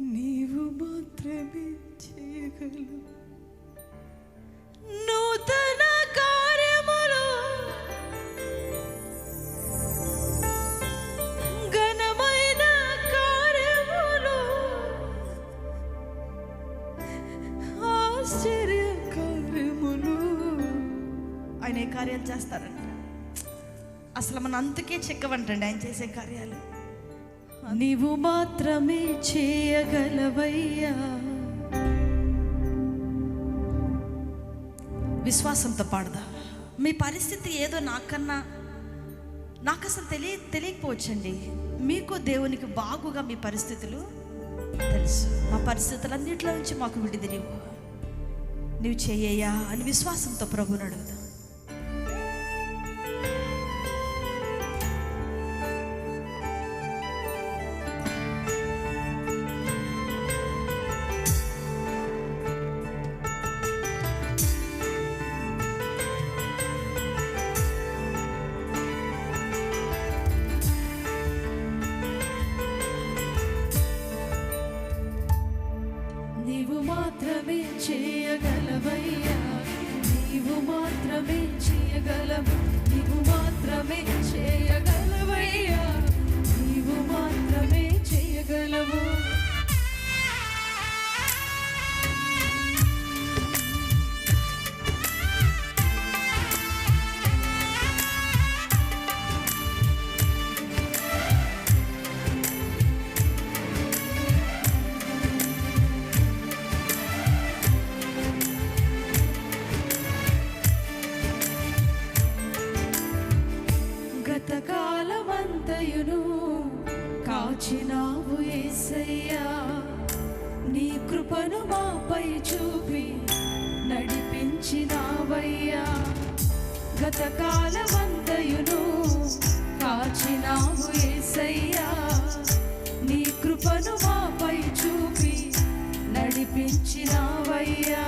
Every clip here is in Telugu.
నీవు మాత్రమే చేయగలవు నూతన కార్యములు. ఘనమైన కార్యములు. ఆశ్చర్య కార్యములు ఆయన ఏ కార్యాలు చేస్తారంట. అసలు మన అంతకే చెక్కవంటండి ఆయన చేసే కార్యాలు. నీవు మాత్రమే చేయగలవయ్యా. విశ్వాసంతో పాడదా. మీ పరిస్థితి ఏదో నాకన్నా నాకు అసలు తెలియ తెలియకపోవచ్చండి. మీకు దేవునికి బాగుగా మీ పరిస్థితులు తెలుసు. మా పరిస్థితులన్నింటిలో నుంచి మాకు విడిది నీవు. చేయ్యా అని విశ్వాసంతో ప్రభుని అడుగుదాం. చేయగలవయ్యా? నీవు మాత్రమే చేయగలవు. గతకాలమంతయును కాచినావు ఏసయ్యా. నీ కృపను మాపై చూపి నడిపించినావయ్యా.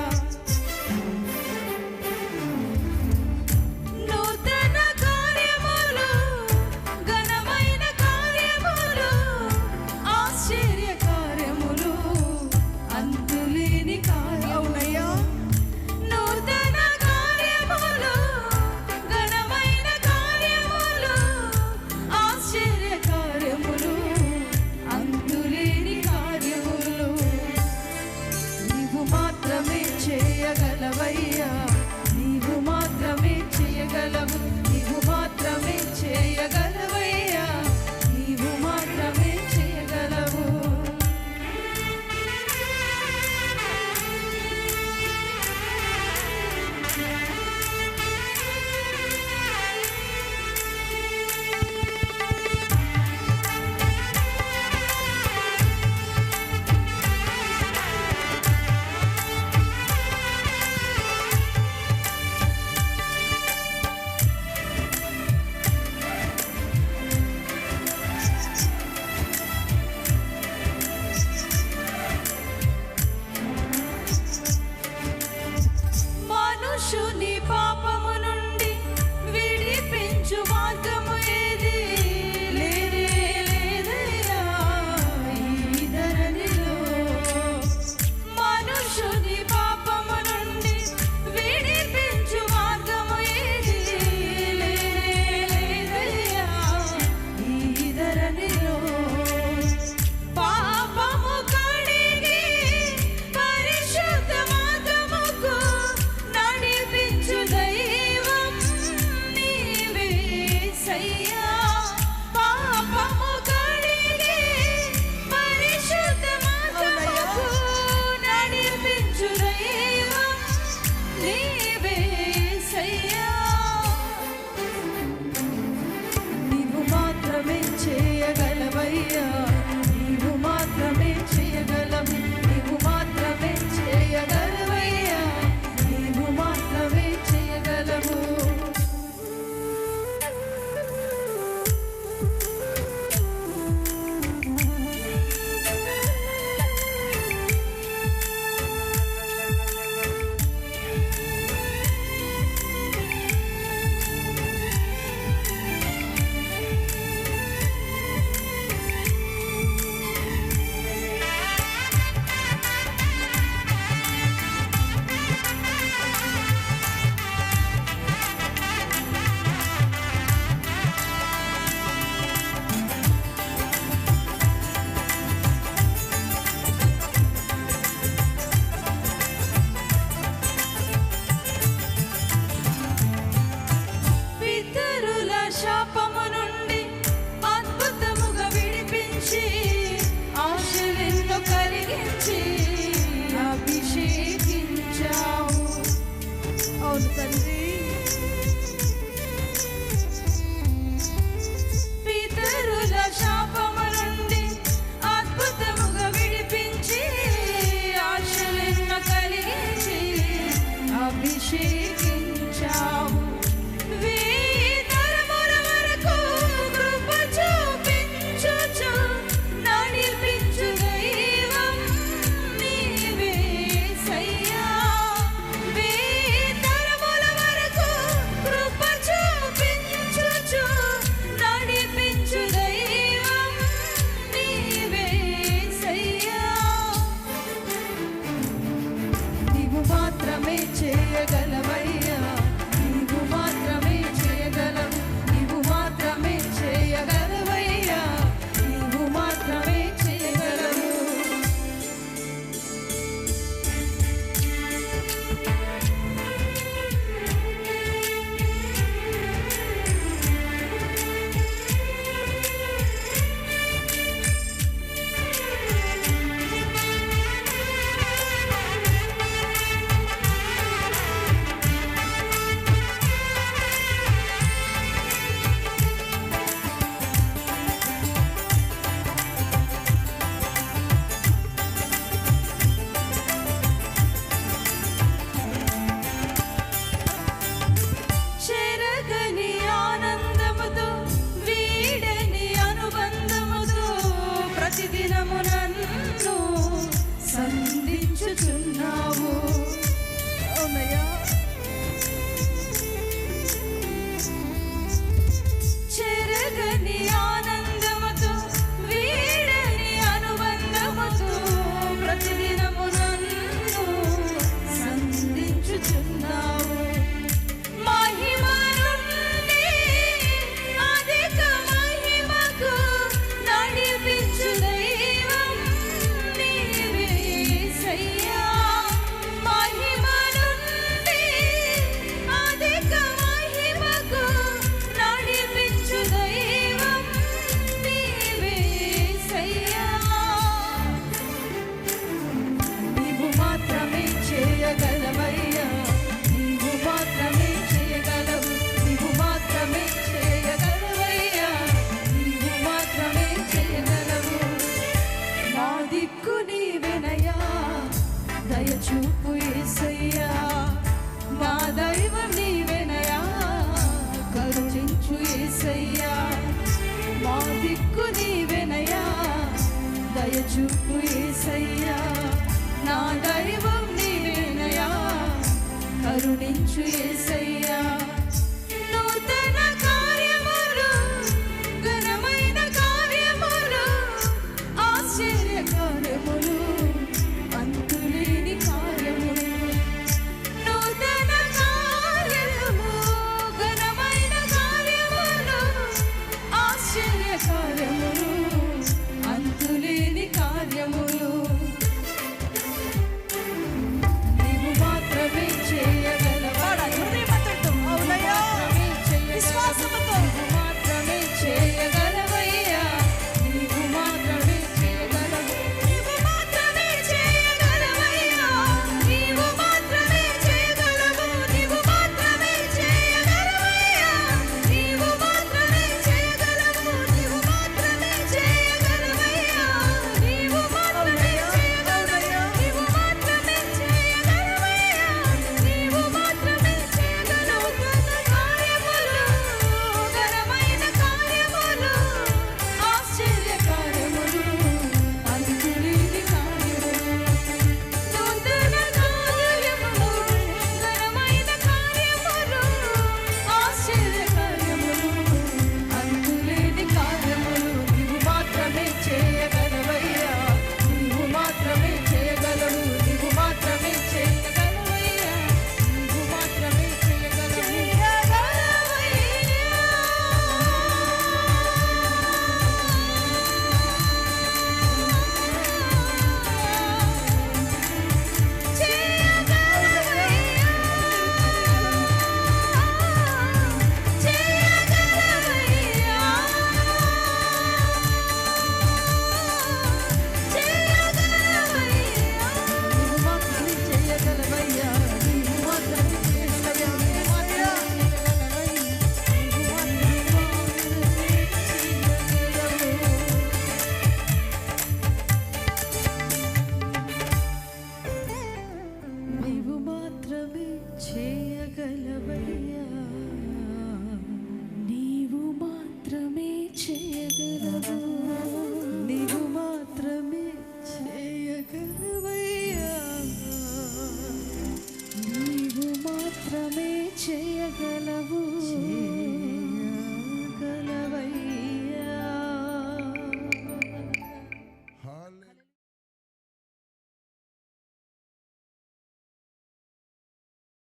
trees.